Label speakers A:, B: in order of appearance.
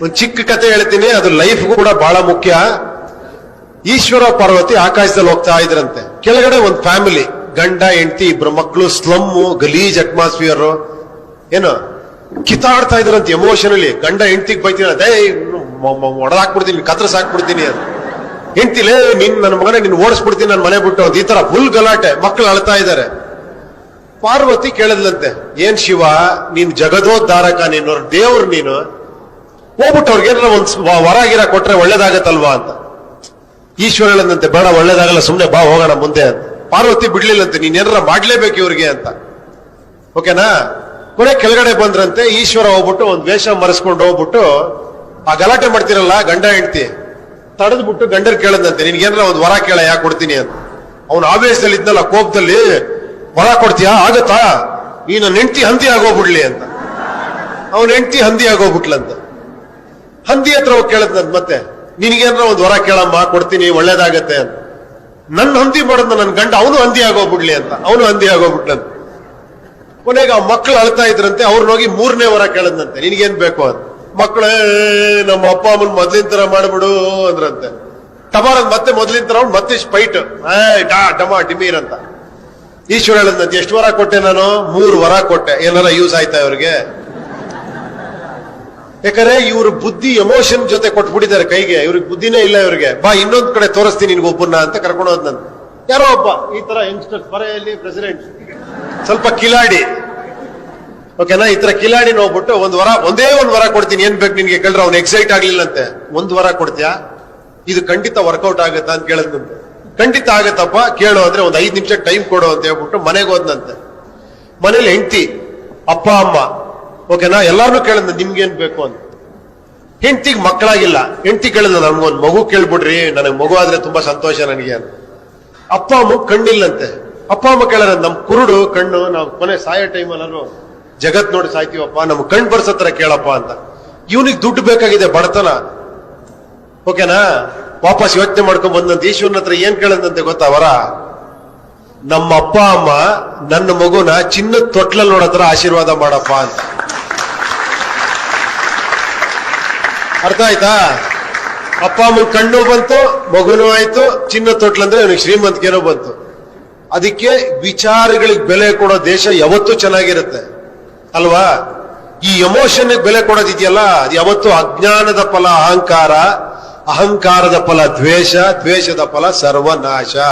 A: ಒಂದು ಚಿಕ್ಕ ಕತೆ ಹೇಳ್ತೀನಿ, ಅದು ಲೈಫ್ ಕೂಡ ಬಹಳ ಮುಖ್ಯ. ಈಶ್ವರ ಪಾರ್ವತಿ ಆಕಾಶದಲ್ಲಿ ಹೋಗ್ತಾ ಇದ್ರಂತೆ. ಕೆಳಗಡೆ ಒಂದು ಫ್ಯಾಮಿಲಿ ಗಂಡ, ಹೆಂಡತಿ, ಇಬ್ರು ಮಕ್ಕಳು ಸ್ಲಮ್ಮು ಗಲೀಜ್ ಅಟ್ಮಾಸ್ಫಿಯರ್ ಏನು? ಕಿತಾಡ್ತಾ ಇದ್ರಂತೆ ಎಮೋಷನಲಿ ಗಂಡ ಹೆಂಡತಿಗೆ ಬೈತೀನಿ, ಅದೇ ಒಡದಾಕ್ಬಿಡ್ತೀನಿ, ಕತ್ರಸ್ ಹಾಕ್ಬಿಡ್ತೀನಿ ಅದು ಹೆಂಡತಿಲೇ ನಿನ್, ನನ್ನ ಮಗನೇ, ನಿನ್ ಓಡಿಸ್ಬಿಡ್ತೀನಿ ನನ್ನ ಮನೆ ಬಿಟ್ಟು ಅಂತ. ಈ ತರ ಫುಲ್ ಗಲಾಟೆ. ಮಕ್ಕಳು ಅಳ್ತಾ ಇದ್ದಾರೆ ಪಾರ್ವತಿ ಕೇಳಿದ್ಲಂತೆ, ಏನ್ ಶಿವ, ನೀನ್ ಜಗದೋದ್ಧಾರಕ ನೀನು, ದೇವ್ರು ನೀನು. ಹೋಗ್ಬಿಟ್ಟು ಅವ್ರಿಗೆ ಒಂದು ವರ ಗಿರ ಕೊಟ್ರೆ ಒಳ್ಳೇದಾಗತ್ತಲ್ವಾ ಅಂತ. ಈಶ್ವರ ಹೇಳದಂತೆ ಬೇಡ, ಒಳ್ಳೇದಾಗಲ್ಲ ಸುಮ್ಮನೆ ಬಾ, ಹೋಗೋಣ ಮುಂದೆ ಅಂತ. ಪಾರ್ವತಿ ಬಿಡ್ಲಿಲ್ಲಂತೆ ನೀನ್ ಏನಾರ ಮಾಡ್ಲೇಬೇಕು ಇವ್ರಿಗೆ ಅಂತ. ಓಕೆನಾ? ಕೊನೆ ಕೆಳಗಡೆ ಬಂದ್ರಂತೆ, ಈಶ್ವರ ಹೋಗ್ಬಿಟ್ಟು ಒಂದು ವೇಷ ಮರೆಸ್ಕೊಂಡು ಹೋಗ್ಬಿಟ್ಟು, ಆ ಗಲಾಟೆ ಮಾಡ್ತಿರಲ್ಲ, ಗಂಡ ಹೆಂಡ್ತಿ, ತಡೆದ್ಬಿಟ್ಟು ಗಂಡರ್ ಕೇಳದಂತೆ ನಿನ್ಗೇನಾರ ಒಂದು ವರ ಕೇಳ, ಯಾಕೆ ಕೊಡ್ತೀನಿ ಅಂತ. ಅವನು ಆವೇಶದಲ್ಲಿ ಇದ್ನಲ್ಲ, ಕೋಪದಲ್ಲಿ, ವರ ಕೊಡ್ತೀಯಾ? ಆಗತ್ತಾ? ನೀನು ನೆಂಟಿ ಹಂದಿ ಆಗೋಗ್ಬಿಡ್ಲಿ ಅಂತ. ಅವನ ಹೆಂಡ್ತಿ ಹಂದಿ ಆಗೋಗ್ಬಿಟ್ಲಂತ. ಹಂದಿ ಹತ್ರ ಹೋಗಿ ಕೇಳದ್ನಂತ ಮತ್ತೆ ನಿನಗೇನಾರ ಒಂದು ವರ ಕೇಳಮ್ಮ, ಕೊಡ್ತೀನಿ, ಒಳ್ಳೇದಾಗತ್ತೆ ಅಂತ. ನನ್ನ ಹಂದಿ ಮಾಡೋದ್ನ ನನ್ನ ಗಂಡ, ಅವನು ಹಂದಿ ಆಗೋಗ್ಬಿಡ್ಲಿ ಅಂತ. ಅವನು ಹಂದಿ ಆಗೋಗ್ಬಿಟ್ಲಂತ ಕೊನೆಗೆ ಆ ಮಕ್ಳು ಅಳ್ತಾ ಇದ್ರಂತೆ ಅವ್ರನ್ನ ಹೋಗಿ ಮೂರನೇ ವರ ಕೇಳದ್ನಂತೆ. ನಿನಗೇನ್ ಬೇಕು ಅಂತ. ಮಕ್ಕಳೇ ನಮ್ಮ ಅಪ್ಪ ಅಮ್ಮನ್ ಮೊದ್ಲಿನ ತರ ಮಾಡ್ಬಿಡು ಅಂದ್ರಂತೆ. ಟಮಾರ ಮತ್ತೆ ಮೊದ್ಲಿನ ತರ ಅವ್ನು ಮತ್ತೆ ಸ್ಪೈಟ್. ಡಾ, ಡಮ, ಡಿಮೀರ್ ಅಂತ. ಈಶ್ವರ ಹೇಳದ್ನಂತೆ, ಎಷ್ಟು ವರ ಕೊಟ್ಟೆ ನಾನು? ಮೂರು ವರ ಕೊಟ್ಟೆ. ಏನಾರ ಯೂಸ್ ಆಯ್ತಾ ಇವ್ರಿಗೆ? ಯಾಕಂದ್ರೆ ಇವರು ಬುದ್ಧಿ ಎಮೋಷನ್ ಜೊತೆ ಕೊಟ್ಬಿಟ್ಟಿದ್ದಾರೆ ಕೈಗೆ. ಇವ್ರಿಗೆ ಬುದ್ಧಿನೇ ಇಲ್ಲ ಇವ್ರಿಗೆ. ಬಾ, ಇನ್ನೊಂದ್ ಕಡೆ ತೋರಿಸ್ತೀನಿ ನಿನ್ಗೆ ಒಬ್ಬನ್ನ ಅಂತ ಕರ್ಕೊಂಡು ನಾನು. ಯಾರೋ ಒಬ್ಬ, ಈ ತರ ಯಂಗ್ಸ್ಟರ್ಸ್ ಪರೆಯಲ್ಲಿ ಪ್ರೆಸಿಡೆಂಟ್ ಸ್ವಲ್ಪ ಕಿಲಾಡಿ. ಓಕೆನಾ ಈ ತರ ಕಿಲಾಡಿ ನೋಡ್ಬಿಟ್ಟು ಒಂದ್ ವರ, ಒಂದೇ ಒಂದ್ ವರ ಕೊಡ್ತೀನಿ. ಏನ್ ಬೇಕು ನಿನ್ಗೆ ಕೇಳಿದ್ರೆ ಅವ್ನು ಎಕ್ಸೈಟ್ ಆಗ್ಲಿಲ್ಲಂತೆ. ಒಂದ್ ವರ ಕೊಡ್ತೀಯಾ? ಇದು ಖಂಡಿತ ವರ್ಕೌಟ್ ಆಗುತ್ತಾ ಅಂತ ಕೇಳಿದ್ನಂತೆ ಖಂಡಿತ ಆಗತ್ತಪ್ಪ, ಕೇಳು ಅಂದ್ರೆ ಒಂದ್ ಐದ್ ನಿಮಿಷ ಟೈಮ್ ಕೊಡು ಅಂತ ಹೇಳ್ಬಿಟ್ಟು ಮನೆಗೆ ಹೋದ್ನಂತೆ. ಮನೇಲಿ ಹೆಂಡತಿ, ಅಪ್ಪ, ಅಮ್ಮ ಓಕೆನಾ ಎಲ್ಲಾರು ಕೇಳಿದ್ನ, ನಿಮ್ಗೇನ್ ಬೇಕು ಅಂತ. ಹೆಂಡತಿಗೆ ಮಕ್ಕಳಾಗಿಲ್ಲ, ಹೆಂಡತಿ ಕೇಳಿದ ನಮ್ಗೊಂದು ಮಗು ಕೇಳ್ಬಿಡ್ರಿ, ನನಗೆ ಮಗು ಆದ್ರೆ ತುಂಬಾ ಸಂತೋಷ ನನಗೆ ಅಂತ. ಅಪ್ಪ, ಅಮ್ಮ ಕಣ್ಣಿಲ್ಲಂತೆ. ಅಪ್ಪ, ಅಮ್ಮ ಕೇಳಾರ, ನಮ್ ಕುರುಡು ಕಣ್ಣು, ನಾವು ಕೊನೆ ಸಾಯೋ ಟೈಮಲ್ಲೂ ಜಗತ್ ನೋಡಿ ಸಾಯ್ತೀವಪ್ಪ, ನಮ್ ಕಣ್ ಬರ್ಸತ್ರ ಕೇಳಪ್ಪ ಅಂತ. ಇವನಿಗೆ ದುಡ್ಡು ಬೇಕಾಗಿದೆ ಬಡತನ. ಓಕೆನಾ? ವಾಪಸ್ ಯೋಚನೆ ಮಾಡ್ಕೊಂಡ್ ಬಂದಂತ ಈಶ್ವರನ ಹತ್ರ ಏನ್ ಕೇಳದಂತೆ ಗೊತ್ತಾ, ವರ? ನಮ್ಮ ಅಪ್ಪ, ಅಮ್ಮ, ನನ್ನ ಮಗುನ ಚಿನ್ನದ ತೊಟ್ಲಲ್ಲಿ ನೋಡತ್ರ ಆಶೀರ್ವಾದ ಮಾಡಪ್ಪ ಅಂತ. ಅರ್ಥ ಆಯ್ತಾ? ಅಪ್ಪ ಅಮ್ಮನ ಕಣ್ಣು ಬಂತು, ಮಗುನೂ ಆಯ್ತು, ಚಿನ್ನ ತೊಟ್ಲಂದ್ರೆ ಅವನಿಗೆ ಶ್ರೀಮಂತಿಕೆನೂ ಬಂತು. ಅದಕ್ಕೆ ವಿಚಾರಗಳಿಗೆ ಬೆಲೆ ಕೊಡೋ ದೇಶ ಯಾವತ್ತೂ ಚೆನ್ನಾಗಿರುತ್ತೆ. ಅಲ್ವಾ? ಈ ಎಮೋಷನ್ ಬೆಲೆ ಕೊಡೋದಿದೆಯಲ್ಲ ಅದು ಯಾವತ್ತು ಅಜ್ಞಾನದ ಫಲ, ಅಹಂಕಾರ, ಅಹಂಕಾರದ ಫಲ, ದ್ವೇಷ, ದ್ವೇಷದ ಫಲ, ಸರ್ವನಾಶ.